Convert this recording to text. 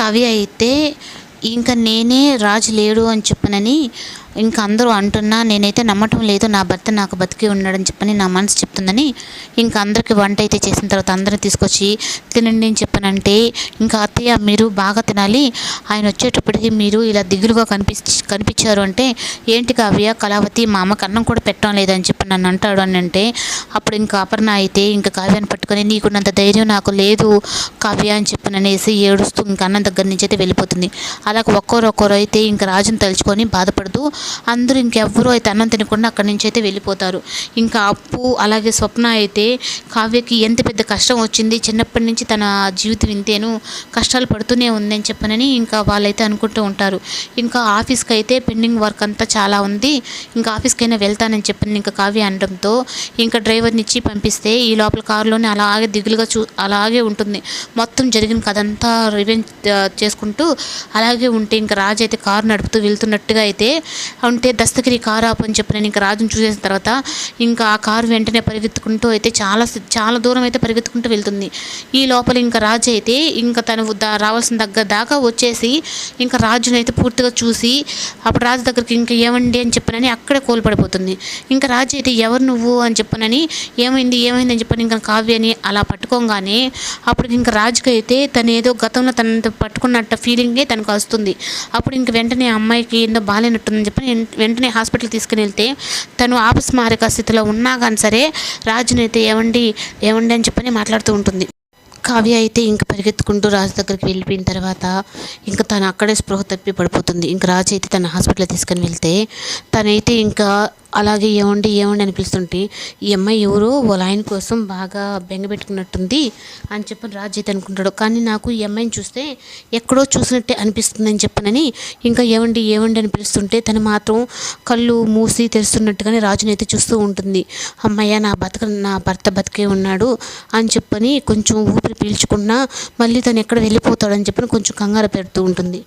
కవి అయితే ఇంకా నేనే రాజు లేడు అని చెప్పనని ఇంకా అందరూ అంటున్నా నేనైతే నమ్మటం లేదు నా భర్త నాకు బతికి ఉన్నాడని చెప్పని నా మనసు చెప్తుందని ఇంకా అందరికీ వంట అయితే చేసిన తర్వాత అందరిని తీసుకొచ్చి తినండి అని చెప్పనంటే ఇంకా అత్తయ్య మీరు బాగా తినాలి ఆయన వచ్చేటప్పటికి మీరు ఇలా దిగులుగా కనిపించి కనిపించారు అంటే ఏంటి కావ్య కళావతి మా అమ్మకి అన్నం కూడా పెట్టడం లేదని చెప్పి నన్ను అంటాడు అని అంటే అప్పుడు ఇంకా అపర్ణ అయితే ఇంకా కావ్యాన్ని పట్టుకొని నీకున్నంత ధైర్యం నాకు లేదు కావ్య అని చెప్పి అనేసి ఏడుస్తూ ఇంకా అన్నం దగ్గర నుంచి అయితే వెళ్ళిపోతుంది. అలాగే ఒక్కొరు ఒక్కొరు అయితే ఇంకా రాజుని తలుచుకొని బాధపడుతూ అందరూ ఇంకెవ్వరూ అయితే అన్నం తినకుండా అక్కడి నుంచి అయితే వెళ్ళిపోతారు. ఇంకా అప్పు అలాగే స్వప్న అయితే కావ్యకి ఎంత పెద్ద కష్టం వచ్చింది చిన్నప్పటి నుంచి తన జీవితం ఇంతేను కష్టాలు పడుతూనే ఉంది అని చెప్పనని ఇంకా వాళ్ళైతే అనుకుంటూ ఉంటారు. ఇంకా ఆఫీస్కి అయితే పెండింగ్ వర్క్ అంతా చాలా ఉంది. ఇంకా ఆఫీస్కైనా వెళ్తానని చెప్పని ఇంకా కావ్య అనడంతో ఇంకా డ్రైవర్ని ఇచ్చి పంపిస్తే ఈ లోపల కారులోనే అలాగే దిగులుగా చూ అలాగే ఉంటుంది. మొత్తం జరిగిన కథంతా రివెంజ్ చేసుకుంటూ అలాగే ఉంటే ఇంకా రాజు అయితే కారు నడుపుతూ వెళ్తున్నట్టుగా అయితే ఉంటే దస్తగిరి కారు ఆపని చెప్పి నేను ఇంకా రాజుని చూసేసిన తర్వాత ఇంకా ఆ కారు వెంటనే పరిగెత్తుకుంటూ అయితే చాలా చాలా దూరం అయితే పరిగెత్తుకుంటూ వెళ్తుంది. ఈ లోపల ఇంకా రాజు అయితే ఇంకా తను రావాల్సిన దగ్గర దాకా వచ్చేసి ఇంకా రాజుని అయితే పూర్తిగా చూసి అప్పుడు రాజు దగ్గరికి ఇంకా ఏమండి అని చెప్పనని అక్కడే కోల్పడిపోతుంది ఇంకా రాజు అయితే ఎవరు నువ్వు అని చెప్పనని ఏమైంది ఏమైంది అని చెప్పని ఇంకా కావ్యని అలా పట్టుకోగానే అప్పుడు ఇంకా రాజుకి అయితే తను ఏదో గతంలో తన పట్టుకున్నట్ట ఫీలింగే తనకు వస్తుంది. అప్పుడు ఇంక వెంటనే ఆ అమ్మాయికి ఏందో బాగాలేనట్టుందని చెప్పి వెంటనే హాస్పిటల్ తీసుకుని వెళ్తే తను ఆపస్మారక స్థితిలో ఉన్నా కానీ సరే రాజుని అయితే ఏమండి ఏమండి అని చెప్పని మాట్లాడుతూ ఉంటుంది. కావ్య అయితే ఇంక పరిగెత్తుకుంటూ రాజు దగ్గరికి వెళ్ళిపోయిన తర్వాత ఇంకా తను అక్కడే స్పృహ తప్పి పడిపోతుంది. ఇంక రాజు అయితే తన హాస్పిటల్ తీసుకుని వెళ్తే తనైతే ఇంకా అలాగే ఏమండి ఏమండి అని పిలుస్తుంటే ఈ అమ్మాయి ఎవరో వాళ్ళ ఆయన కోసం బాగా బెంగ పెట్టుకున్నట్టుంది అని చెప్పని రాజు అయితే అనుకుంటాడు. కానీ నాకు ఈ అమ్మాయిని చూస్తే ఎక్కడో చూసినట్టే అనిపిస్తుంది అని చెప్పనని ఇంకా ఏమండి ఏమండి అని పిలుస్తుంటే తను మాత్రం కళ్ళు మూసి తెరుస్తున్నట్టుగానే రాజుని అయితే చూస్తూ ఉంటుంది. అమ్మయ్య నా బతక నా భర్త బతికే ఉన్నాడు అని చెప్పని కొంచెం ఊపిరి పీల్చుకున్నా మళ్ళీ తను ఎక్కడ వెళ్ళిపోతాడని చెప్పని కొంచెం కంగారు పెడుతూ ఉంటుంది.